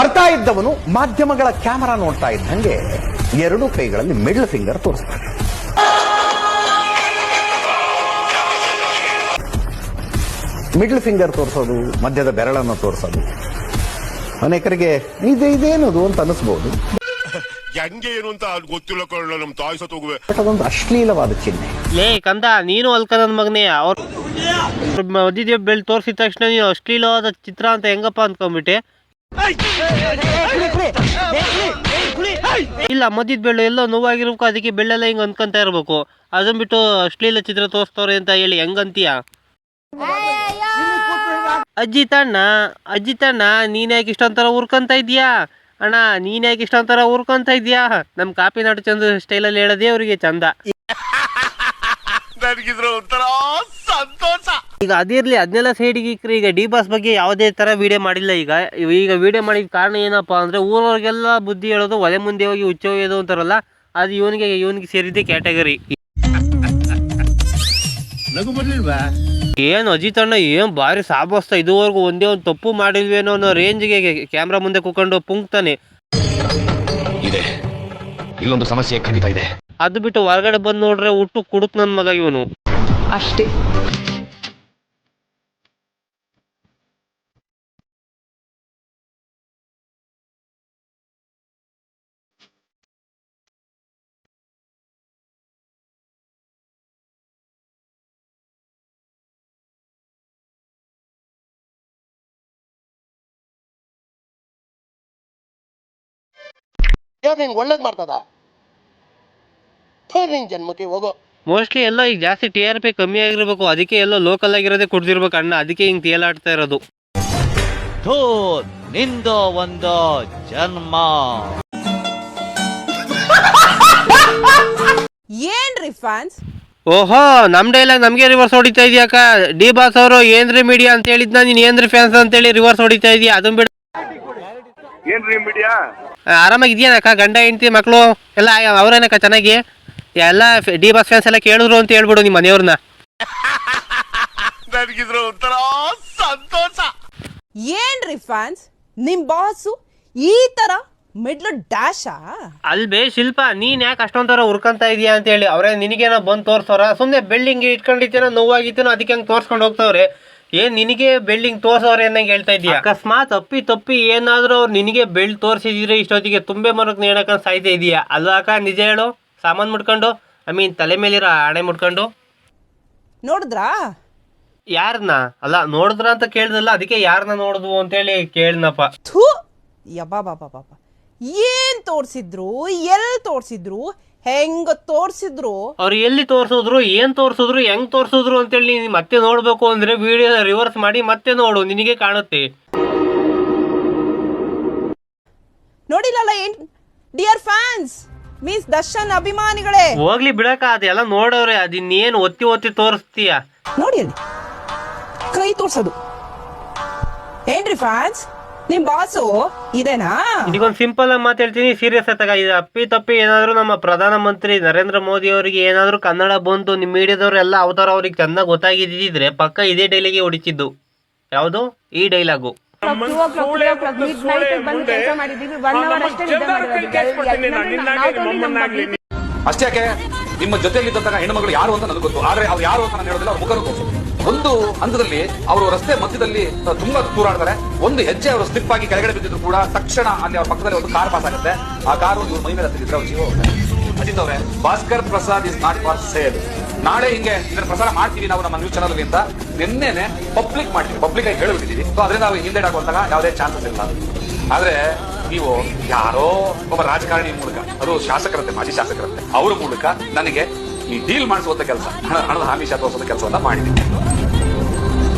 ಬರ್ತಾ ಇದ್ದವನು ಮಾಧ್ಯಮಗಳ ಕ್ಯಾಮರಾ ನೋಡ್ತಾ ಇದ್ದಂಗೆ ಎರಡು ಕೈಗಳಲ್ಲಿ ಮಿಡ್ಲ್ ಫಿಂಗರ್ ತೋರಿಸ್ತಾನೆ. ಮಿಡ್ಲ್ ಫಿಂಗರ್ ತೋರಿಸೋದು ಮಧ್ಯದ ಬೆರಳನ್ನು ತೋರಿಸೋದು. ಅನೇಕರಿಗೆ ಇದೆ ಇದೇನದು ಅಂತ ಅನಿಸ್ಬೋದು. ಹೆಂಗೆ ಏನು ಅಂತ ಗೊತ್ತಿಲ್ಲ ಕಳ್ಳ ನಮ್ ತಾಯಿ ಸತ್ ಹೋಗುವೆ. ಬಟ್ ಅದೊಂದು ಅಶ್ಲೀಲವಾದ ಚಿಹ್ನೆ. ಲೇ ಕಂದ ನೀನು ಅಲ್ಕನನ್ ಮಗನೇ ಅವ್ರು ಬೆಳ್ ತೋರಿಸಿದ ತಕ್ಷಣ ನೀನು ಅಶ್ಲೀಲವಾದ ಚಿತ್ರ ಅಂತ ಹೆಂಗಪ್ಪ ಅಂದ್ಕೊಂಡ್ಬಿಟ್ಟೆ ಇಲ್ಲ ಮದ್ದಿದ ಬೆಳ್ಳು ಎಲ್ಲೋ ನೋವಾಗಿರ್ಬೇಕು ಅದಕ್ಕೆ ಬೆಳ್ಳೆಲ್ಲ ಹಿಂಗ್ ಅನ್ಕೊಂತ ಇರ್ಬೇಕು ಅದನ್ ಬಿಟ್ಟು ಅಶ್ಲೀಲ ಚಿತ್ರ ತೋರಿಸ್ತವ್ರೆ ಅಂತ ಹೇಳಿ ಹೆಂಗಂತೀಯ ಅಜ್ಜಿ ತಣ್ಣ ಅಜ್ಜಿ ತಣ್ಣ ನೀನ್ ಯಾಕೆ ಇಷ್ಟೊಂಥರ ಉರ್ಕೊಂತ ಇದೀಯಾ ಅಣ್ಣ ನೀನ್ ಯಾಕೆ ಇಷ್ಟೊಂಥರ ಉರ್ಕೊಂತ ಇದೀಯಾ ನಮ್ ಕಾಪಿ ನಾಡು ಚಂದ ಸ್ಟೈಲಲ್ಲಿ ಹೇಳೋದೇ ಅವ್ರಿಗೆ ಚಂದ ಸಂತೋಷ ಈಗ ಅದಿರಲಿ ಅದನ್ನೆಲ್ಲ ಸೈಡಿಗೆ ಇಕ್ರಿ. ಈಗ ಡಿ ಬಾಸ್ ಬಗ್ಗೆ ಯಾವುದೇ ತರ ವಿಡಿಯೋ ಮಾಡಿಲ್ಲ ಈಗ. ಈಗ ವಿಡಿಯೋ ಮಾಡಿದ ಕಾರಣ ಏನಪ್ಪ ಅಂದ್ರೆ ಊರವ್ರಿಗೆಲ್ಲ ಬುದ್ಧಿ ಹೇಳೋದು ಒಲೆ ಮುಂದೆ ಹೋಗಿ ಹುಚ್ಚ ಹೋಗೋದು ಅಂತಾರಲ್ಲ ಅದು ಇವನಿಗೆ ಇವನಿಗೆ ಸೇರಿದ್ದೆ ಕ್ಯಾಟಗರಿ ಏನು ಅಜಿತ್ ಅಣ್ಣ ಏನು ಭಾರಿ ಸಾಬಸ್ತ. ಇದುವರೆಗೂ ಒಂದೇ ಒಂದು ತಪ್ಪು ಮಾಡಿಲ್ವೇನೋ ಅನ್ನೋ ರೇಂಜ್ಗೆ ಕ್ಯಾಮ್ರಾ ಮುಂದೆ ಕೂಕೊಂಡು ಪುಂಕ್ತಾನೆ. ಇದೆ. ಇಲ್ಲೊಂದು ಸಮಸ್ಯೆ ಖಂಡಿತ ಇದೆ. ಅದು ಬಿಟ್ಟು ಹೊರಗಡೆ ಬಂದು ನೋಡ್ರೆ ಹುಟ್ಟು ಕುಡುಕ್ ನನ್ನ ಮಗ ಇವನು. ಅಷ್ಟೇ. ನಿಂಗೆ ಒಳ್ಳೇದು ಮಾಡ್ತದ? ನಿನ್ ಜನ್ಮಕ್ಕೆ ಹೋಗೋ? ಮೋಸ್ಟ್ಲಿ ಎಲ್ಲ ಈಗ ಜಾಸ್ತಿ ಟಿ ಆರ್ ಪಿ ಕಮ್ಮಿ ಆಗಿರ್ಬೇಕು. ಅದಕ್ಕೆ ಎಲ್ಲ ಲೋಕಲ್ ಆಗಿರೋದೇ ಕುಡ್ದಿರ್ಬೇಕು ಅಣ್ಣ. ಅದಕ್ಕೆ ಹಿಂಗ್ ತೇಲಾಡ್ತಾ ಇರೋದು. ಥೂ ನಿಂದು ಒಂದು ಜನ್ಮ. ಏನ್ರಿ ಫ್ಯಾನ್ಸ್ ಓಹೋ ನಮ್ ಡೈಲಾಗ್ ನಮ್ಗೆ ರಿವರ್ಸ್ ಹೊಡಿತಾ ಇದೆಯಾಕ ಡಿ ಬಾಸ್ ಅವರು ಏನ್ರಿ ಮೀಡಿಯಾ ಅಂತ ಹೇಳಿದ್ನ? ನೀನ್ ಏನ್ರಿ ಫ್ಯಾನ್ಸ್ ಅಂತ ಹೇಳಿ ರಿವರ್ಸ್ ಹೊಡಿತಾ ಇದೀಯ? ಅದನ್ ಬಿಡ. ಏನ್ರಿ ಮೀಡಿಯಾ ಆರಾಮಾಗಿದ್ಯಾನಕ್ಕ ಗಂಡ ಹೆಂಡತಿ ಮಕ್ಕಳು ಎಲ್ಲ ಅವ್ರೇನಕ್ಕ ಚೆನ್ನಾಗಿ? ಎಲ್ಲ ಡಿ ಬಾಸ್ ಫ್ಯಾನ್ಸ್ ಎಲ್ಲ ಕೇಳಿದ್ರು ಅಂತ ಹೇಳ್ಬಿಡು ನಿಮ್ಮ ಮನೆಯವ್ರನ್ನ. ನನಗಿದ್ರ ಒಂಥರ ಸಂತೋಷ. ಏನ್ರಿ ಫ್ಯಾನ್ಸ್ ನಿಮ್ ಬಾಸು ಈ ತರ ಮಿಡ್ಲ್ ಡ್ಯಾಶಾ ಅಲ್ಬೇ ಶಿಲ್ಪ ನೀನ್ ಯಾಕೆ ಅಷ್ಟೊಂದರ ಉರ್ಕಂತ ಇದೀಯಾ ಅಂತ ಹೇಳಿ. ಅವ್ರೆ ನಿನಗೇನೋ ಬಂದ್ ತೋರ್ಸೋರ? ಸುಮ್ನೆ ಬಿಲ್ಡಿಂಗ್ ಇಟ್ಕೊಂಡಿದ್ದೇನೋ ನೋವಾಗಿತ್ತೇನೋ ಅದಕ್ಕೆ ಹಂಗೆ ತೋರ್ಸ್ಕೊಂಡು ಹೋಗ್ತವ್ರೆ. ಏನ್ ನಿನಗೆ ಬೆಳ್ಳಿಂಗ್ ತೋರ್ಸೋರೆ ಅನ್ನಂಗೆ ಹೇಳ್ತಾ ಇದೀಯ ಅಕಸ್ಮಾತ್ ಅಪ್ಪಿ ತಪ್ಪಿ ಏನಾದ್ರೂ ಅವ್ರು ನಿನಗೆ ಬೆಳ್ ತೋರಿಸಿದ್ರೆ ಇಷ್ಟೊತ್ತಿಗೆ ತುಂಬೆ ಮರಕ್ ನೇಣಕ ಸಾಯ್ತಾ ಇದೀಯಾ? ಅಲ್ವಾ ಅಕ್ಕ ನಿಜ ಹೇಳು. ಸಾಮಾನ್ ಮುಟ್ಕೊಂಡು ಐ ಮೀನ್ ತಲೆ ಮೇಲಿರೋ ಹಣೆ ಮುಟ್ಕೊಂಡು. ನೋಡಿದ್ರಾ? ಯಾರನ್ನ ಅಲ್ಲ ನೋಡಿದ್ರ ಅಂತ ಕೇಳ್ದಲ್ಲ ಅದಕ್ಕೆ ಯಾರನ್ನ ನೋಡಿದ್ವು ಅಂತೇಳಿ ಕೇಳ್ನಪ್ಪ. ಥೂ! ಯಬ್ಬಾಬಾಬಾಬಾ ಏನ್ ತೋರಿಸಿದ್ರು ಎಲ್ ತೋರ್ಸಿದ್ರು ಹೆಂಗ ತೋರ್ಸಿದ್ರು? ಅವ್ರು ಎಲ್ಲಿ ತೋರ್ಸಿದ್ರು ಏನ್ ತೋರ್ಸಿದ್ರು ಹೆಂಗ್ ತೋರ್ಸಿದ್ರು ಅಂತೇಳಿ ನೀನ್ ಮತ್ತೆ ನೋಡ್ಬೇಕು ಅಂದ್ರೆ ವಿಡಿಯೋ ರಿವರ್ಸ್ ಮಾಡಿ ಮತ್ತೆ ನೋಡು ನಿನಗೆ ಕಾಣುತ್ತೆ. ನೋಡಿಲ್ಲಲ್ಲ ಏನ್? ಡಿಯರ್ ಫ್ಯಾನ್ಸ್ ಮೀನ್ಸ್ ದರ್ಶನ್ ಅಭಿಮಾನಿಗಳೇ. ಹೋಗ್ಲಿ ಬಿಡಕ ಅದೆಲ್ಲ ನೋಡವ್ರೆ ಅದಿನ್ನೇನ್ ಒತ್ತಿ ಒತ್ತಿ ತೋರಿಸ್ತೀಯ? ನೋಡಿ ಅಲ್ಲಿ. ಕೈ ತೋರ್ಸೋದು. ಏನ್ರಿ ಫ್ಯಾನ್ಸ್ ನಿಮ್ ಬಾಸು ಇದೇನಾ? ಇದಕ್ಕೊಂದು ಸಿಂಪಲ್ ಆಗಿ ಮಾತಾಡ್ತೀನಿ ಸೀರಿಯಸ್ ಆಗ ಇದು ಅಪ್ಪಿ ತಪ್ಪಿ ಏನಾದ್ರು ನಮ್ಮ ಪ್ರಧಾನ ಮಂತ್ರಿ ನರೇಂದ್ರ ಮೋದಿ ಅವರಿಗೆ ಏನಾದ್ರು ಕನ್ನಡ ಬಂತು ನಿಮ್ ಮೀಡಿಯಾದವ್ರು ಎಲ್ಲ ಅವತಾರ ಅವ್ರಿಗೆ ಚೆನ್ನಾಗಿ ಗೊತ್ತಾಗಿದ್ದಿದ್ರೆ ಪಕ್ಕ ಇದೇ ಡೈಲಾಗೆ ಹೊಡಿತಿದ್ದು. ಯಾವುದು? ಈ ಡೈಲಾಗು ಅಷ್ಟೇ ನಿಮ್ಮ ಜೊತೆಯಲ್ಲಿದ್ದಂತಹ ಹೆಣ್ಣುಮಗಳು ಯಾರು ಅಂತ ನನಗೆ ಗೊತ್ತು. ಆದ್ರೆ ಅವ್ರು ಯಾರು ಅಂತ ನಾನು ಹೇಳೋದಿಲ್ಲ, ಅವ್ರ ಮುಖನೂ ಗೊತ್ತು. ಒಂದು ಹಂತದಲ್ಲಿ ಅವರು ರಸ್ತೆ ಮಧ್ಯದಲ್ಲಿ ತುಂಬಾ ತೂರಾಡ್ತಾರೆ ಒಂದು ಹೆಜ್ಜೆ ಅವರು ಸ್ಲಿಪ್ ಆಗಿ ಕೆಳಗಡೆ ಬಿದ್ದಿದ್ರು ಕೂಡ ತಕ್ಷಣ ಅಲ್ಲಿ ಅವ್ರ ಪಕ್ಕದಲ್ಲಿ ಒಂದು ಕಾರ್ ಪಾಸ್ ಆಗುತ್ತೆ. ಆ ಕಾರು ಇವ್ರ ಮೈ ಮೇಲೆ ಹತ್ತಿದ್ರೆ ಅವ್ರು ಜೀವ ಅಜಿತ್ ಅವರೇ, Bhaskar Prasad is not for sale ನಾಳೆ ಹಿಂಗೆ ಇದನ್ನ ಪ್ರಸಾರ ಮಾಡ್ತೀವಿ ನಾವು ನಮ್ಮ ನ್ಯೂಸ್ ಚಾನಲ್ ಅಂತ ನಿನ್ನೆನೆ ಪಬ್ಲಿಕ್ ಮಾಡ್ತೀವಿ. ಪಬ್ಲಿಕ್ ಆಗಿ ಹೇಳಿಬಿಟ್ಟಿದ್ದೀವಿ. ಸೊ ಅದರಿಂದ ನಾವು ಹಿಂದೆ ಹಾಕುವಂತಹ ಯಾವುದೇ ಚಾನ್ಸಸ್ ಇಲ್ಲ. ಆದ್ರೆ ನೀವು ಯಾರೋ ಒಬ್ಬ ರಾಜಕಾರಣಿ ಅದು ಶಾಸಕರಂತೆ, ಮಾಜಿ ಶಾಸಕರಂತೆ. ಅವರ ಮೂಲಕ ನನಗೆ ಈ ಡೀಲ್ ಮಾಡಿಸುವಂತ ಕೆಲಸ, ಹಣ, ಹಣದ ಹಾಮಿ ತೋರಿಸುವಂತ ಕೆಲಸವನ್ನ ಮಾಡಿದ್ದೀನಿ